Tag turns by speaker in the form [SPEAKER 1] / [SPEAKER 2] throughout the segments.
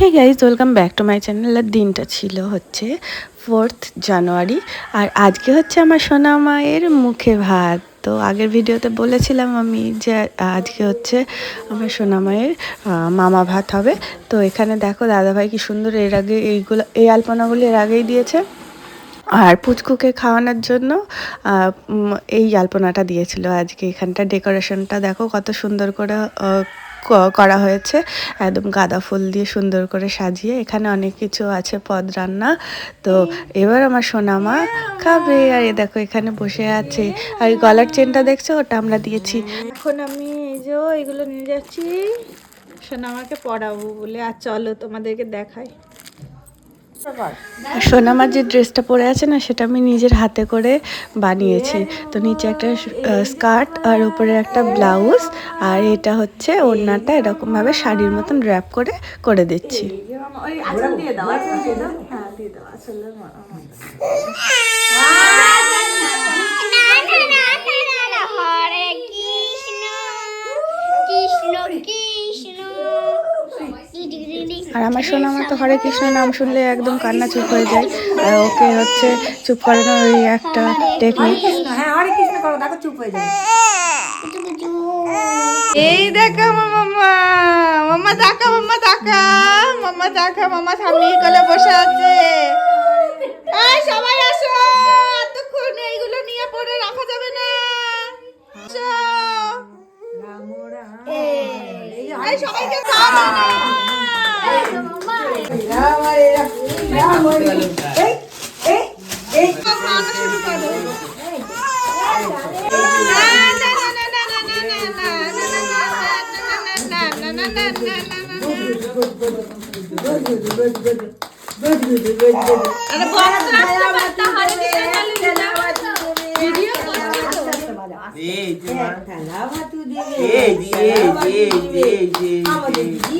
[SPEAKER 1] Hey guys welcome back to my channel আর দিনটা ছিল হচ্ছে ফোর্থ জানুয়ারি আর আজকে হচ্ছে আমার সোনা মায়ের মুখে ভাত। তো আগের ভিডিওতে বলেছিলাম আমি যে আজকে হচ্ছে আমার সোনা মায়ের মামা ভাত হবে। তো এখানে দেখো দাদাভাই কি সুন্দর এর আগে এইগুলো, এই আলপনাগুলো এর আগেই দিয়েছে। আর পুচকুকে খাওয়ানোর জন্য এই আলপনাটা দিয়েছিল আজকে। এখানটা ডেকোরেশনটা দেখো কত সুন্দর করে করা হয়েছে। একদম গাঁদা ফুল দিয়ে সুন্দর করে সাজিয়ে এখানে অনেক কিছু আছে, পদ রান্না। তো এবার আমার সোনামা খাবে। আর এ দেখো এখানে বসে আছে। আর গলার চেনটা দেখছ? ওটা আমরা দিয়েছি।
[SPEAKER 2] এখন আমি এই যে এগুলো নিয়ে যাচ্ছি। সোনামাকে পড়াবো বলে। আর চলো তোমাদেরকে দেখাই।
[SPEAKER 1] সোনামার যে ড্রেসটা পরে আছে না সেটা আমি নিজের হাতে করে বানিয়েছি তো নিচে একটা স্কার্ট আর উপরে একটা ব্লাউজ আর এটা হচ্ছে ওড়নাটা এরকমভাবে শাড়ির মতন র্যাপ করে করে দিচ্ছি
[SPEAKER 3] হরে
[SPEAKER 1] আর আমার তো হরে কৃষ্ণ নাম শুনলে একদম কান্না চুপ হয়ে যায়। আর ওকে হচ্ছে চুপ করানোর ওই একটা টেকনিক
[SPEAKER 4] হ্যাঁ হরে কৃষ্ণ করো দেখো চুপ হয়ে যাবে
[SPEAKER 2] এই দেখো মামা মামা দেখা মামা দেখা মামা দেখা মামা স্বামী কোলে বসে আছে। এই সবাই আসো এতক্ষণ এইগুলো নিয়ে পড়ে রাখা যাবে না। এই সবাইকে না।
[SPEAKER 4] এই
[SPEAKER 5] যে এই যে এই যে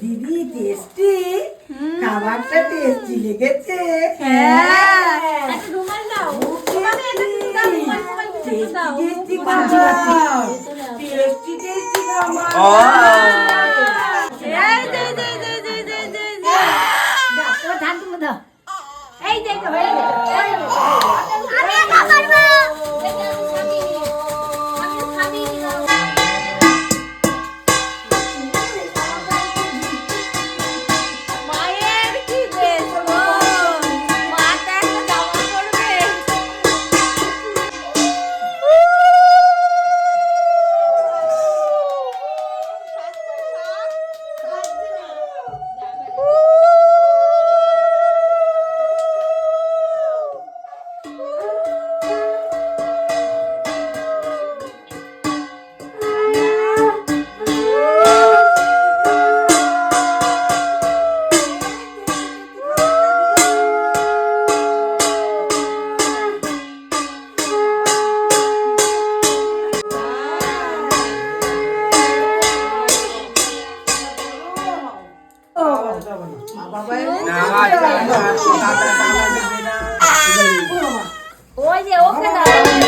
[SPEAKER 4] দিদি টেস্টি খাবারটা টেস্টি লেগেছে।
[SPEAKER 3] দাও
[SPEAKER 4] টেস্টি খাবার। টেস্টি টেস্টি খাবার।
[SPEAKER 3] ওই যে ওকে দাও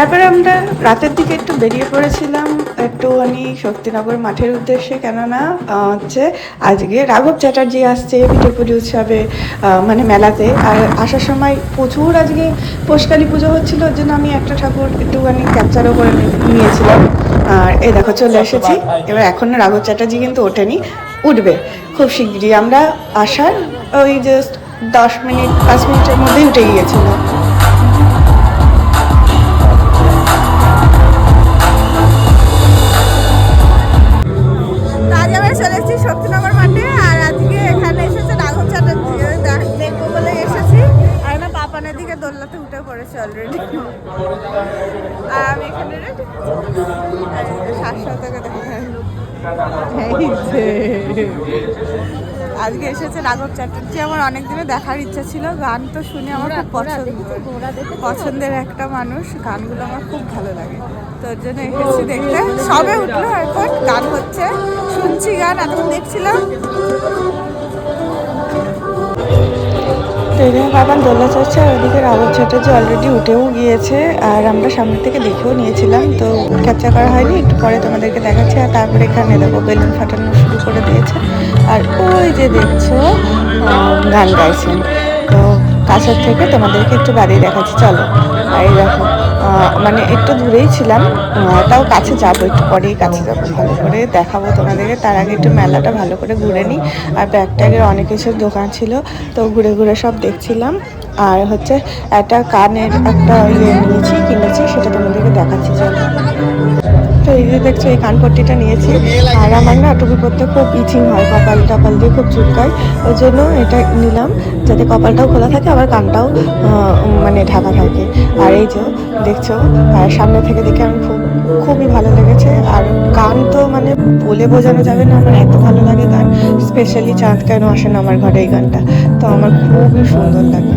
[SPEAKER 1] তারপরে আমরা রাতের দিকে একটু বেরিয়ে পড়েছিলাম, একটুখানি শক্তিনগর মাঠের উদ্দেশ্যে, কেননা হচ্ছে আজকে রাঘব চ্যাটার্জি আসছে পিঠেপুরি উৎসবে মানে মেলাতে। আর আসার সময় প্রচুর আজকে পোষকালী পুজো হচ্ছিল, ওর জন্য আমি একটা ঠাকুর একটুখানি ক্যাপচারও করে নিয়েছিলাম। আর এই দেখো, চলে এসেছি। এবার এখন রাঘব চ্যাটার্জি কিন্তু ওঠেনি, উঠবে। খুব শিগগিরই আমরা আসার ওই জাস্ট দশ মিনিট, পাঁচ মিনিটের মধ্যেই উঠে গিয়েছিল
[SPEAKER 2] আর আমি এখানে দেখা। আজকে এসেছে রাঘব চ্যাটার্জি। আমার অনেক দিনে দেখার ইচ্ছা ছিল। গান তো শুনে আমার খুব পছন্দ। পছন্দের একটা মানুষ। গানগুলো আমার খুব ভালো লাগে। তো ওর জন্য এসেছি দেখতে। সবে উঠল এখন গান হচ্ছে। শুনছি গান এতক্ষণ দেখছিলাম।
[SPEAKER 1] তো বাবার দোলা চড়ছে, আর ওদিকে রাবণ যে অলরেডি উঠেও গিয়েছে, আর আমরা সামনে থেকে দেখেও নিয়েছিলাম, তো ক্যাপচার করা হয়নি, একটু পরে তোমাদেরকে দেখাচ্ছে, আর তারপরে এখানে দেখো বেলুন ফাটানো শুরু করে দিয়েছে, আর ওই যে দেখছ গান গাইছেন তো কাছের থেকে তোমাদেরকে একটু বাড়িয়ে দেখাচ্ছি, চলো বাড়ি দেখো। মানে একটু দূরেই ছিলাম। তাও কাছে যাব, একটু পরেই কাছে যাব, ভালো করে দেখাবো তোমাদেরকে। তার আগে একটু মেলাটা ভালো করে ঘুরে নিই। আর ব্যাগ ট্যাগের অনেক কিছু দোকান ছিল, তো ঘুরে ঘুরে সব দেখছিলাম। আর হচ্ছে একটা কানের একটা ইয়ে নিয়েছি, কিনেছি, সেটা তোমাদেরকে দেখাচ্ছি। চলো তো এই যে দেখছ, এই কানপট্টিটা নিয়েছি। আর আমার না টুপি পরতে খুব ইচিং হয়, কপাল টপাল দিয়ে খুব চুলকায়। ওই জন্য এটা নিলাম, যাতে কপালটাও খোলা থাকে, আবার কানটাও মানে ঢাকা থাকে। আর এই যে দেখছ, আর সামনে থেকে দেখে আমি খুব, খুবই ভালো লেগেছে। আর গান তো মানে বলে বোঝানো যাবে না, আমার এত ভালো লাগে গান স্পেশালি চাঁদ কেন আসে না আমার ঘরে এই গানটা? তো আমার খুবই সুন্দর লাগে।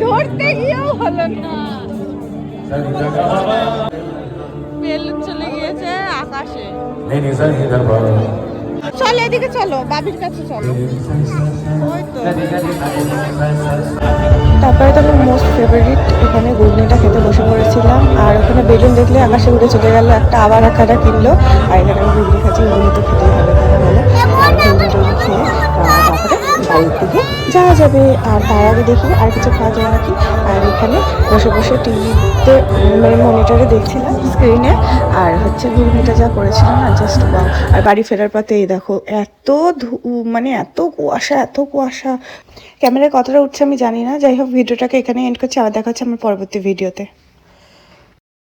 [SPEAKER 2] ধরতে গিয়েও হলো না বেলুন চলে গিয়েছে আকাশে চলো, এদিকে চলো, বাবির কাছে চলো।
[SPEAKER 1] তারপরে তো আমার মোস্ট ফেভারিট এখানে ঘুগনিটা খেতে বসে পড়েছিলাম, আর ওখানে বেলুন দেখলে আকাশে উঠে চলে গেল, একটা আবার একটা কিনলো, আর এখানে আমি ঘুগনি খাচ্ছি, ঘুগনি তো খেতেই হবে তারপরে বাড়ির দিকে যাওয়া যাবে, আর তার আগে দেখি আর কিছু খাওয়া যায় নাকি আর এখানে বসে বসে টিভিতে মানে মনিটরে দেখছিলাম স্ক্রিনে আর হচ্ছে ঘুগনিটা যা করেছিলাম না জাস্ট বা আর বাড়ি ফেরার পথে এই দেখো, এত মানে এত কুয়াশা এত কুয়াশা। ক্যামেরায় কতটা উঠছে আমি জানি না। যাই হোক, ভিডিওটাকে এখানে এন্ড করছি। আবার দেখা হচ্ছে আমার পরবর্তী ভিডিওতে